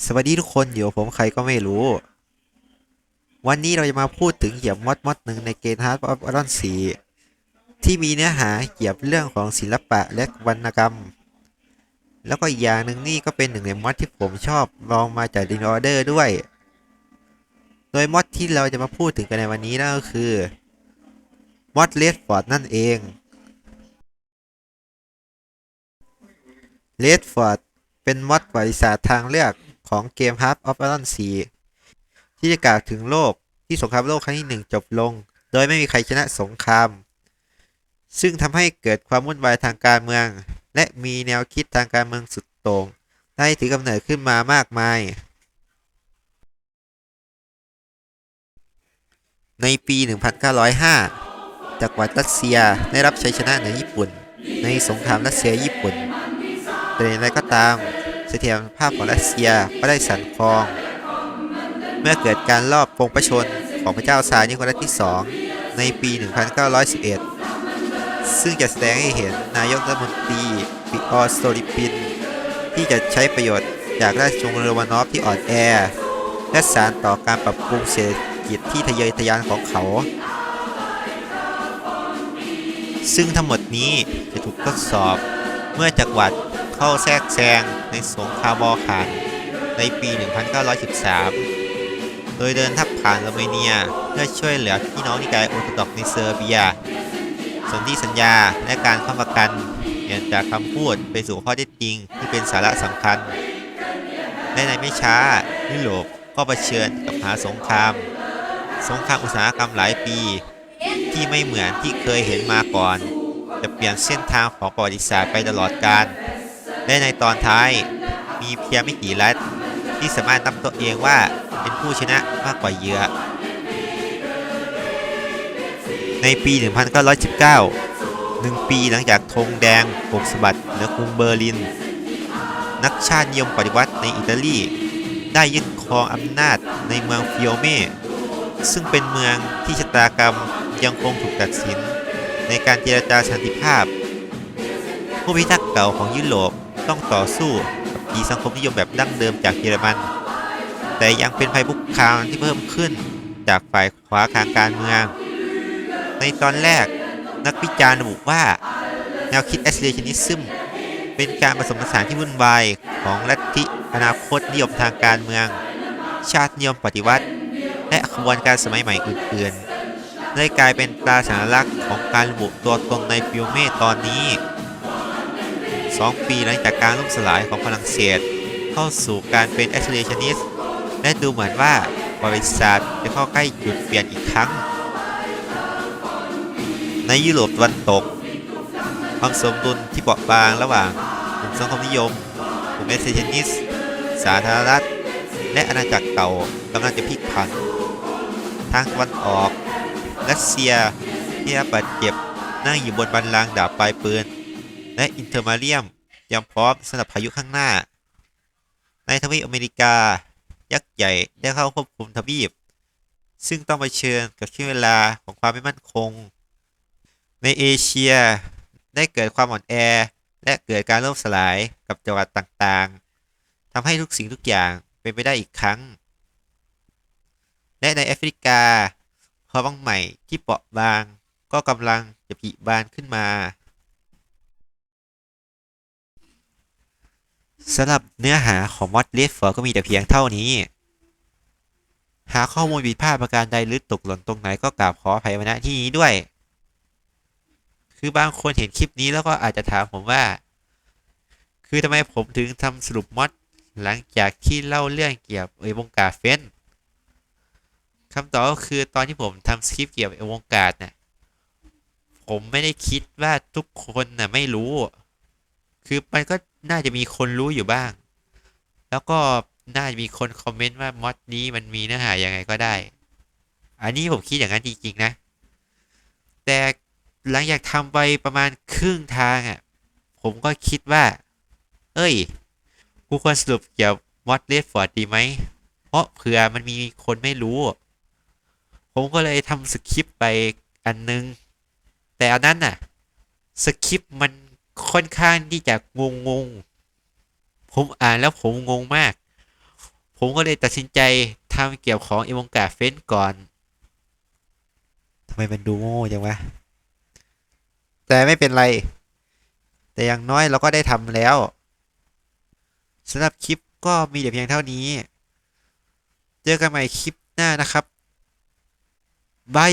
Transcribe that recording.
สวัสดีทุกคนอยู่ผมใครก็ไม่รู้ วันนี้เราจะมาพูดถึงเกี่ยบมอดมอดหนึ่งในเกม Heart of Iron 4ที่มีเนื้อหาเกี่ยวกับเรื่องของศิลปะและวรรณกรรม แล้วก็อีกอย่างหนึ่งนี่ก็เป็นหนึ่งในมอดที่ผมชอบลองมาจาก d i n Order ด้วย โดยมอดที่เราจะมาพูดถึงกันในวันนี้นั่นก็คือมอดเลดฟอร์ดนั่นเองเลดฟอร์ดเป็นมอดประวัติศาทางเลือก ของเกม Heart of Iron 4 ที่จะกล่าวถึงโลกที่สงครามโลกครั้งที่หนึ่งจบลง โดยไม่มีใครชนะสงคราม ซึ่งทำให้เกิดความวุ่นวายทางการเมือง และมีแนวคิดทางการเมืองสุดโต่งได้ถือกำเนิดขึ้นมามากมาย ในปี 1905 จักรวรรดิรัสเซียได้รับชัยชนะเหนือญี่ปุ่น ในสงครามรัสเซียญี่ปุ่นแต่อย่างไรก็ตาม เสถียรภาพของรัสเซียก็ได้สั่นคลอง เมื่อเกิดการลอบปงประชนของพระเจ้าซาร์นิโคลัสที่ 2 ในปี 1911 ซึ่งจะแสดงให้เห็นนายกรัฐมนตรีปิออสโตลิปิน ที่จะใช้ประโยชน์จากราชวงศ์โรมานอฟที่อ่อนแอ และสารต่อการปรับปรุงเศรษฐกิจที่ทะเยอทะยานของเขา ซึ่งทั้งหมดนี้จะถูกทดสอบเมื่อจักรวรรดิ เข้าแทรกแซงในสงครามบอลข่านในปี 1913 โดยเดินทัพผ่านโรมาเนียเพื่อช่วยเหลือพี่น้องนิกายโอร์โธดอกในเซอร์เบียสนธิสัญญาและการค้ำประกันเปลี่ยนจากคำพูดไปสู่ข้อเท็จจริงที่เป็นสาระสำคัญ และในไม่ช้ายุโรปก็เผชิญกับหาสงคราม สงครามอุตสาหกรรมหลายปี ที่ไม่เหมือนที่เคยเห็นมาก่อน จะเปลี่ยนเส้นทางของประวัติศาสตร์ไปตลอดกาล และในตอนท้ายมีเพียงไม่กี่รัฐที่สามารถนับตัวเองว่าเป็นผู้ชนะมากกว่าเยื่อในปี 1919หนึ่งปีหลังจากธงแดงปกสะบัดเหนือกรุงเบอร์ลิน นักชาตินิยมปฏิวัติในอิตาลี ได้ยึดครองอำนาจในเมืองฟิโอเมซึ่งเป็นเมืองที่ชะตากรรมยังคงถูกตัดสิน ในการเจรจาสันติภาพ ผู้พิทักษ์เก่าของยุโรป ต้องต่อสู้กับปีสังคมนิยมแบบดั้งเดิมจากเยอรมัน แต่ยังเป็นภัยคุกคามที่เพิ่มขึ้นจากฝ่ายขวาทางการเมือง ในตอนแรกนักวิจารณ์ระบุว่า แนวคิดแอสเลชันิซึมเป็นการผสมผสานที่วุ่นวายของลัทธิอนาคตนิยมทางการเมือง ชาตินิยมปฏิวัติ และขบวนการสมัยใหม่อื่นๆได้กลายเป็นตราสัญลักษณ์ของการระบุตัวตนในฟิวเมตอนนี้ 2 ปีหลังจากการล่มสลายของฝรั่งเศส เข้าสู่การเป็นแอสเลชันิสและดูเหมือนว่าบริษัทจะเข้าใกล้จุดเปลี่ยนอีกครั้ง ในยุโรปตะวันตก ความสมดุลที่เปราะบางระหว่างกลุ่มสังคมนิยมกลุ่มเอสเซชันนิสสาธารณรัฐ และอาณาจักรเก่ากำลังจะพลิกผัน ทางตะวันออก รัสเซียที่บาดเจ็บนั่งอยู่บนบันลังดาบปลายปืน และอินเตอร์มาเรียมเตรียมพร้อมสำหรับพายุข้างหน้า ในทวีปอเมริกา ยักษ์ใหญ่ได้เข้าควบคุมทวีป ซึ่งต้องเผชิญกับช่วงเวลาของความไม่มั่นคง ในเอเชียได้เกิดความอ่อนแอ และเกิดการล่มสลายกับจังหวัดต่างๆทำให้ทุกสิ่งทุกอย่างเป็นไปได้อีกครั้ง และในแอฟริกาความว่างใหม่ที่เปราะบางก็กำลังจะผลิบานขึ้นมา สำหรับเนื้อหาของมอดเลสฟอร์ก็มีแต่เพียงเท่านี้ หากข้อมูลผิดพลาดประการใดหรือตกหล่นตรงไหนก็กราบขออภัยมาณที่นี้ด้วย คือบางคนเห็นคลิปนี้แล้วก็อาจจะถามผมว่า คือทำไมผมถึงทำสรุปมอดหลังจากที่เล่าเรื่องเกี่ยวกับเอวงกาเฟนคำตอบก็คือตอนที่ผมทำสคริปต์เกี่ยวกับเอวงการน่ะผมไม่ได้คิดว่าทุกคนน่ะไม่รู้ คือมันก็ น่าจะมีคนรู้อยู่บ้าง แล้วก็น่าจะมีคนคอมเมนต์ว่ามอดนี้มันมีเนื้อหายังไงก็ได้ อันนี้ผมคิดอย่างนั้นจริงๆนะ แต่หลังจากทำไปประมาณครึ่งทางอะ ผมก็คิดว่า เอ้ย กูควรสรุปเกี่ยวมอดเลดฟอร์ดดีไหม เพราะเผื่อมันมีคนไม่รู้ ผมก็เลยทำสคริปต์ไปอันนึง แต่อันนั้นน่ะ สคริปต์มัน ค่อนข้างที่จะงงงๆผมอ่านแล้วผมงงมาก ผมก็เลยตัดสินใจทำเกี่ยวของเอวงกาเฟ้นก่อนทำไมมันดูโง่จังวะแต่ไม่เป็นไร แต่อย่างน้อยเราก็ได้ทำแล้วสำหรับคลิปก็มีแต่เพียงเท่านี้ เจอกันใหม่คลิปหน้านะครับบาย